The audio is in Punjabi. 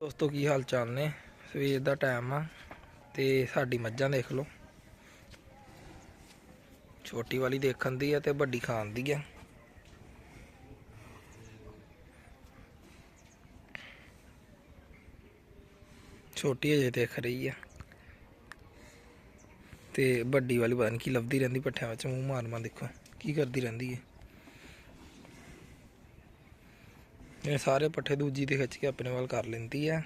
ਦੋਸਤੋ, ਕੀ ਹਾਲ ਚਾਲ ਨੇ? ਸਵੇਰ ਦਾ ਟਾਈਮ ਆ ਤੇ ਸਾਡੀ ਮੱਝਾਂ ਦੇਖ ਲਓ। ਛੋਟੀ ਵਾਲੀ ਦੇਖਣ ਦੀ ਆ ਤੇ ਵੱਡੀ ਖਾਣ ਦੀ ਆ। ਛੋਟੀ ਅਜੇ ਦੇਖ ਰਹੀ ਆ। ਤੇ ਵੱਡੀ ਵਾਲੀ ਪਤਾ ਨੀ ਕੀ ਲੱਭਦੀ ਰਹਿੰਦੀ, ਪੱਠਿਆਂ ਵਿੱਚ ਮੂੰਹ ਮਾਰ ਮਾਰ ਦੇਖੋ, ਕੀ ਕਰਦੀ ਰਹਿੰਦੀ ਹੈ ਇਹ ਸਾਰੇ ਪੱਠੇ ਦੂਜੀ ਤੇ ਖਿੱਚ ਕੇ ਆਪਣੇ ਵੱਲ ਕਰ ਲੈਂਦੀ ਆ।